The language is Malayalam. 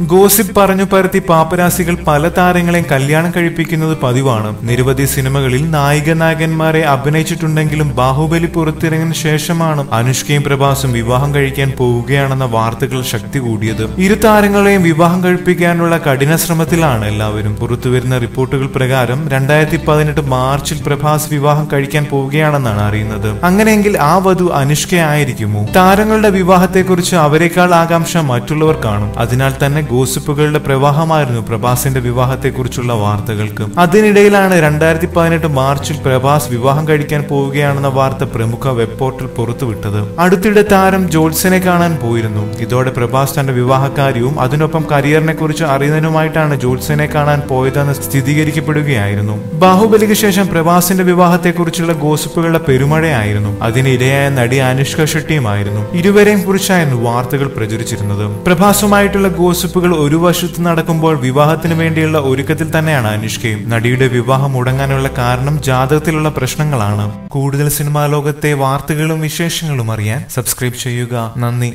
ഗോസിപ്പ് പറഞ്ഞു പരത്തി പാപ്പരാസികൾ പല താരങ്ങളെയും കല്യാണം കഴിപ്പിക്കുന്നത് പതിവാണ്. നിരവധി സിനിമകളിൽ നായിക നായകന്മാരെ അഭിനയിച്ചിട്ടുണ്ടെങ്കിലും ബാഹുബലി പുറത്തിറങ്ങിയ ശേഷമാണ് അനുഷ്കയും പ്രഭാസും വിവാഹം കഴിക്കാൻ പോവുകയാണെന്ന വാർത്തകൾ ശക്തി കൂടിയത്. ഇരു താരങ്ങളെയും വിവാഹം കഴിപ്പിക്കാനുള്ള കഠിന ശ്രമത്തിലാണ് എല്ലാവരും. പുറത്തുവരുന്ന റിപ്പോർട്ടുകൾ പ്രകാരം രണ്ടായിരത്തി പതിനെട്ട് മാർച്ചിൽ പ്രഭാസ് വിവാഹം കഴിക്കാൻ പോവുകയാണെന്നാണ് അറിയുന്നത്. അങ്ങനെയെങ്കിൽ ആ വധു അനുഷ്കയായിരിക്കുമോ? താരങ്ങളുടെ വിവാഹത്തെക്കുറിച്ച് അവരെക്കാൾ ആകാംക്ഷ മറ്റുള്ളവർ കാണും. അതിനാൽ തന്നെ ഗോസിപ്പുകളുടെ പ്രവാഹമായിരുന്നു പ്രഭാസിന്റെ വിവാഹത്തെക്കുറിച്ചുള്ള വാർത്തകൾക്ക്. അതിനിടയിലാണ് രണ്ടായിരത്തി പതിനെട്ട് മാർച്ചിൽ പ്രഭാസ് വിവാഹം കഴിക്കാൻ പോവുകയാണെന്ന വാർത്ത പ്രമുഖ വെബ് പോർട്ടൽ പുറത്തുവിട്ടത്. അടുത്തിടെ താരം ജോത്സനെ കാണാൻ പോയിരുന്നു. ഇതോടെ പ്രഭാസ് തന്റെ വിവാഹകാര്യവും അതിനൊപ്പം കരിയറിനെ കുറിച്ച് അറിയുന്നതിനുമായിട്ടാണ് ജോത്സനെ കാണാൻ പോയതെന്ന് സ്ഥിരീകരിക്കപ്പെടുകയായിരുന്നു. ബാഹുബലിക്ക് ശേഷം പ്രഭാസിന്റെ വിവാഹത്തെക്കുറിച്ചുള്ള ഗോസിപ്പുകളുടെ പെരുമഴയായിരുന്നു. അതിനിരയായ നടി അനുഷ്ക ഷെട്ടിയുമായിരുന്നു. ഇരുവരെയും കുറിച്ചായിരുന്നു വാർത്തകൾ പ്രചരിച്ചിരുന്നത്. പ്രഭാസുമായിട്ടുള്ള ഗോസിപ്പുകൾ ഒരു വശത്ത് നടക്കുമ്പോൾ വിവാഹത്തിന് വേണ്ടിയുള്ള ഒരുക്കത്തിൽ തന്നെയാണ് അനുഷ്കയും. നടിയുടെ വിവാഹം മുടങ്ങാനുള്ള കാരണം ജാതകത്തിലുള്ള പ്രശ്നങ്ങളാണ്. കൂടുതൽ സിനിമാ ലോകത്തെ വാർത്തകളും വിശേഷങ്ങളും അറിയാൻ സബ്സ്ക്രൈബ് ചെയ്യുക. നന്ദി.